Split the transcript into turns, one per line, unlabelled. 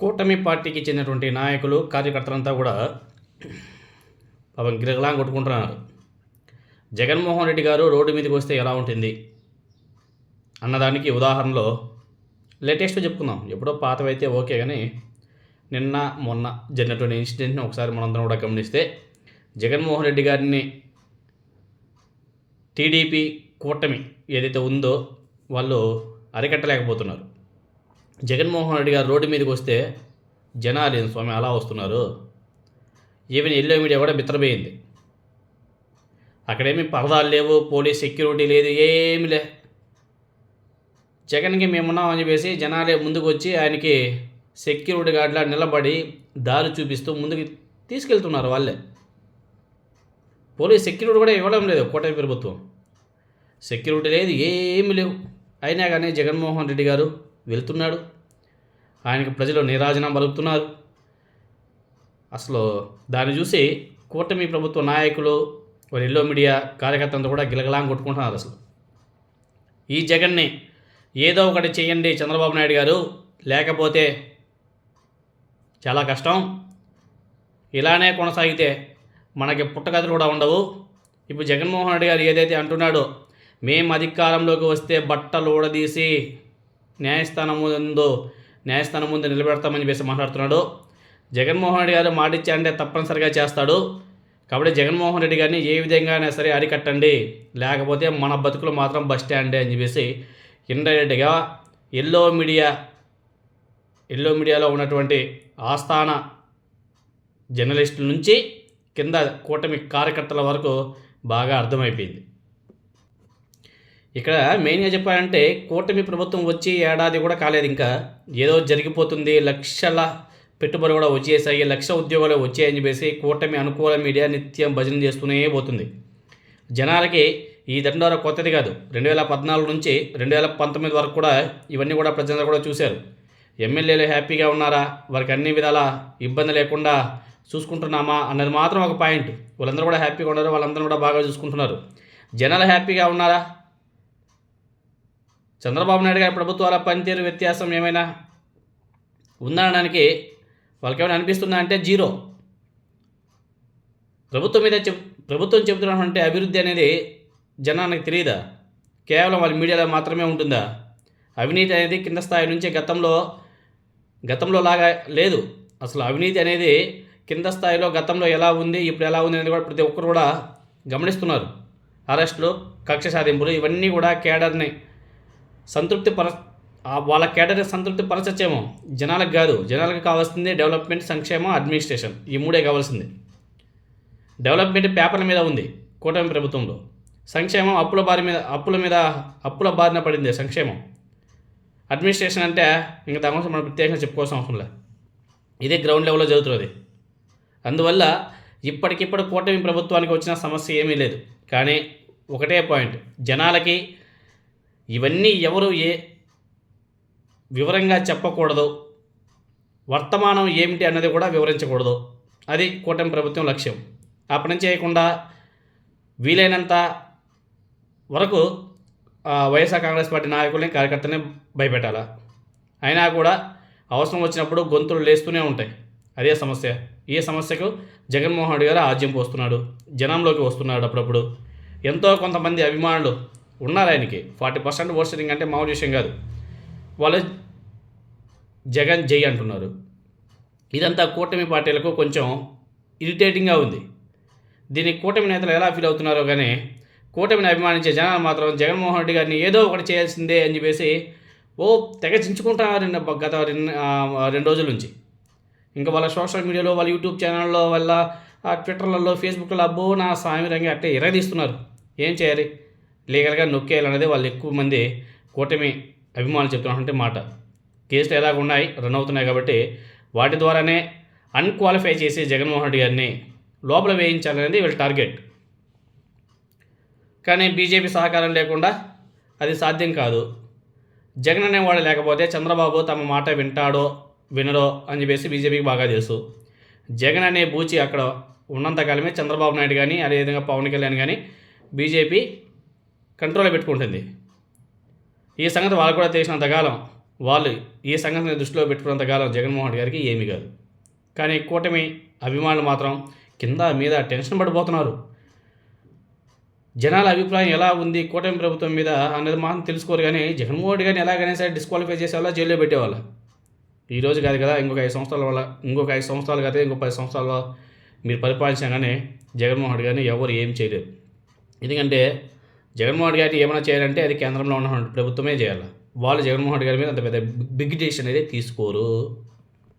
కూటమి పార్టీకి చెందినటువంటి నాయకులు కార్యకర్తలంతా కూడా పాపం గిరగలా కొట్టుకుంటున్నారు. జగన్మోహన్ రెడ్డి గారు రోడ్డు మీదకి వస్తే ఎలా ఉంటుంది? అన్నదానికి ఉదాహరణలో లేటెస్ట్ చెప్పుకుందాం. ఎప్పుడో పాతవైతే ఓకే కానీ నిన్న మొన్న జరిగినటువంటి ఇన్సిడెంట్ని ఒకసారి మనందరం కూడా గమనిస్తే జగన్మోహన్ రెడ్డి గారిని టీడీపీ కూటమి ఏదైతే ఉందో వాళ్ళు అరికట్టలేకపోతున్నారు. జగన్మోహన్ రెడ్డి గారు రోడ్డు మీదకి వస్తే జనాలు ఏం స్వామి అలా వస్తున్నారు? ఈవెన్ ఎల్లో మీడియా కూడా బిత్తరపోయింది అక్కడేమి పరదాలు లేవు పోలీస్ సెక్యూరిటీ లేదు ఏమి లే. జగన్కి మేమున్నామని చెప్పేసి జనాలే ముందుకు వచ్చి ఆయనకి సెక్యూరిటీ గార్డ్లా నిలబడి దారి చూపిస్తూ ముందుకు తీసుకెళ్తున్నారు వాళ్ళే. పోలీస్ సెక్యూరిటీ కూడా ఇవ్వడం లేదు కూటమి ప్రభుత్వం. సెక్యూరిటీ లేదు ఏమి లేవు. అయినా కానీ జగన్మోహన్ రెడ్డి గారు వెళ్తున్నాడు. ఆయనకు ప్రజలు నీరాజనం పలుకుతున్నారు అసలు దాన్ని చూసి కూటమి ప్రభుత్వ నాయకులు వారి ఎల్లో మీడియా కార్యకర్తలతో కూడా గిలగలాం కొట్టుకుంటున్నారు అసలు. ఈ జగన్ని ఏదో ఒకటి చేయండి చంద్రబాబు నాయుడు గారు లేకపోతే చాలా కష్టం. ఇలానే కొనసాగితే మనకి పుట్టగతులు కూడా ఉండవు. ఇప్పుడు జగన్మోహన్ రెడ్డి గారు ఏదైతే అంటున్నాడో మేము అధికారంలోకి వస్తే బట్టలు ఊడదీసి న్యాయస్థానం ముందు న్యాయస్థానం ముందు నిలబెడతామని చెప్పేసి మాట్లాడుతున్నాడు. జగన్మోహన్ రెడ్డి గారు మాట తప్పనిసరిగా చేస్తాడు. కాబట్టి జగన్మోహన్ రెడ్డి గారిని ఏ విధంగా అయినా సరే అరికట్టండి. లేకపోతే మన బతుకులు మాత్రం బస్ స్టాండే అని చెప్పేసి ఇండైరెక్ట్గా ఎల్లో మీడియా ఎల్లో మీడియాలో ఉన్నటువంటి ఆస్థాన జర్నలిస్టుల నుంచి కింద కూటమి కార్యకర్తల వరకు బాగా అర్థమైపోయింది. ఇక్కడ మెయిన్గా చెప్పాలంటే కూటమి ప్రభుత్వం వచ్చి ఏడాది కూడా కాలేదు ఇంకా. ఏదో జరిగిపోతుంది లక్షల పెట్టుబడి కూడా వచ్చేసాయి లక్ష ఉద్యోగాలు వచ్చాయని చెప్పేసి కూటమి అనుకూల మీడియా నిత్యం భజన చేస్తూనే పోతుంది. జనాలకి ఈ దండోర కొత్తది కాదు. రెండు వేల పద్నాలుగు నుంచి రెండు వేల పంతొమ్మిది వరకు కూడా ఇవన్నీ కూడా ప్రజలందరూ కూడా చూశారు. ఎమ్మెల్యేలు హ్యాపీగా ఉన్నారా? వారికి అన్ని విధాల ఇబ్బంది లేకుండా చూసుకుంటున్నామా అన్నది మాత్రం ఒక పాయింట్. వాళ్ళందరూ కూడా హ్యాపీగా ఉన్నారు వాళ్ళందరూ కూడా బాగా చూసుకుంటున్నారు. జనాలు హ్యాపీగా ఉన్నారా? చంద్రబాబు నాయుడు గారి ప్రభుత్వాల పనితీరు వ్యత్యాసం ఏమైనా ఉందనడానికి వాళ్ళకి ఏమైనా అనిపిస్తుందా అంటే జీరో. ప్రభుత్వం మీద చెప్ ప్రభుత్వం చెబుతున్నటువంటి అభివృద్ధి అనేది జనానికి తెలియదా? కేవలం వాళ్ళ మీడియాలో మాత్రమే ఉంటుందా? అవినీతి అనేది కింద స్థాయి నుంచి గతంలో గతంలో లాగా లేదు. అసలు అవినీతి అనేది కింద స్థాయిలో గతంలో ఎలా ఉంది ఇప్పుడు ఎలా ఉంది అనేది కూడా ప్రతి ఒక్కరు కూడా గమనిస్తున్నారు. అరెస్టులు కక్ష సాధింపులు ఇవన్నీ కూడా కేడర్ని సంతృప్తి పర వాళ్ళ కేటరీ సంతృప్తి పరచచ్చేమో జనాలకు కాదు. జనాలకు కావాల్సింది డెవలప్మెంట్ సంక్షేమం అడ్మినిస్ట్రేషన్. ఈ మూడే కావాల్సింది. డెవలప్మెంట్ పేపర్ల మీద ఉంది కూటమి ప్రభుత్వంలో. సంక్షేమం అప్పుల బారి మీద అప్పుల మీద అప్పుల బారిన పడింది సంక్షేమం. అడ్మినిస్ట్రేషన్ అంటే ఇంకా దాని కోసం మనం ప్రత్యేకంగా చెప్పుకోవాల్సిన అవసరం లేదు ఇదే గ్రౌండ్ లెవెల్లో జరుగుతుంది అందువల్ల ఇప్పటికిప్పుడు కూటమి ప్రభుత్వానికి వచ్చిన సమస్య ఏమీ లేదు. కానీ ఒకటే పాయింట్. జనాలకి ఇవన్నీ ఎవరు ఏ వివరంగా చెప్పకూడదు. వర్తమానం ఏమిటి అన్నది కూడా వివరించకూడదు. అది కూటమి ప్రభుత్వం లక్ష్యం. ఆ పని చేయకుండా వీలైనంత వరకు వైఎస్ఆర్ కాంగ్రెస్ పార్టీ నాయకుల్ని కార్యకర్తని భయపెట్టాలా? అయినా కూడా అవసరం వచ్చినప్పుడు గొంతులు లేస్తూనే ఉంటాయి. అదే సమస్య. ఈ సమస్యకు జగన్మోహన్ రెడ్డి గారు ఆజ్యం పోస్తున్నాడు. జనంలోకి వస్తున్నాడు అప్పుడప్పుడు. ఎంతో కొంతమంది అభిమానులు ఉన్నారు ఆయనకి. ఫార్టీ పర్సెంట్ ఓట్సింగ్ అంటే మామూలు విషయం కాదు. వాళ్ళు జగన్ జై అంటున్నారు. ఇదంతా కూటమి పార్టీలకు కొంచెం ఇరిటేటింగ్గా ఉంది. దీనికి కూటమి నేతలు ఎలా ఫీల్ అవుతున్నారో కానీ కూటమిని అభిమానించే జనాలు మాత్రం జగన్మోహన్ రెడ్డి గారిని ఏదో ఒకటి చేయాల్సిందే అని చెప్పేసి ఓ తెగ చించుకుంటున్నారు గత రెండు రెండు రోజుల నుంచి. ఇంకా వాళ్ళ సోషల్ మీడియాలో వాళ్ళ యూట్యూబ్ ఛానల్లో వాళ్ళ ఆ, ట్విట్టర్లలో ఫేస్బుక్లో అబ్బో నా స్వామి రంగి అట్టే ఎరదీస్తున్నారు ఏం చేయాలి? లీగల్గా నొక్కేయాలనేది వాళ్ళు ఎక్కువ మంది కూటమి అభిమానులు చెప్తున్నటువంటి మాట. కేసులు ఎలాగ ఉన్నాయి రన్ అవుతున్నాయి కాబట్టి వాటి ద్వారానే అన్క్వాలిఫై చేసి జగన్మోహన్ రెడ్డి గారిని లోపల వేయించాలనేది వీళ్ళ టార్గెట్. కానీ బీజేపీ సహకారం లేకుండా అది సాధ్యం కాదు. జగన్ అనేవాడు లేకపోతే చంద్రబాబు తమ మాట వింటాడో వినడో అని చెప్పేసి బీజేపీకి బాగా తెలుసు. జగన్ అనే బూచి అక్కడ ఉన్నంతకాలమే చంద్రబాబు నాయుడు కానీ అదేవిధంగా పవన్ కళ్యాణ్ కానీ బీజేపీ కంట్రోల్లో పెట్టుకుంటుంది. ఈ సంగతి వాళ్ళు కూడా తెలిసినంతకాలం వాళ్ళు ఈ సంగతిని దృష్టిలో పెట్టుకున్నంతకాలం జగన్మోహన్ రెడ్డి గారికి ఏమీ కాదు. కానీ కూటమి అభిమానులు మాత్రం కింద మీద టెన్షన్ పడిపోతున్నారు. జనాల అభిప్రాయం ఎలా ఉంది కూటమి ప్రభుత్వం మీద అనేది మాత్రం తెలుసుకోరు కానీ జగన్మోహన్ రెడ్డి గారిని ఎలాగైనా సరే డిస్క్వాలిఫై చేసేవాళ్ళ జైల్లో పెట్టేవాళ్ళ. ఈరోజు కాదు కదా ఇంకొక ఐదు సంవత్సరాల వల్ల ఇంకొక ఐదు సంవత్సరాలు కదా ఇంకొక పది సంవత్సరాల్లో మీరు పరిపాలించగానే జగన్మోహన్ రెడ్డి గారిని ఎవరు ఏం చేయలేరు. ఎందుకంటే జగన్మోహన్ రెడ్డి ఏమైనా చేయాలంటే అది కేంద్రంలో ఉన్నటువంటి ప్రభుత్వమే చేయాలి. వాళ్ళు జగన్మోహన్ గారి మీద అంత పెద్ద బిగ్ డెసిషన్ అనేది తీసుకోరు.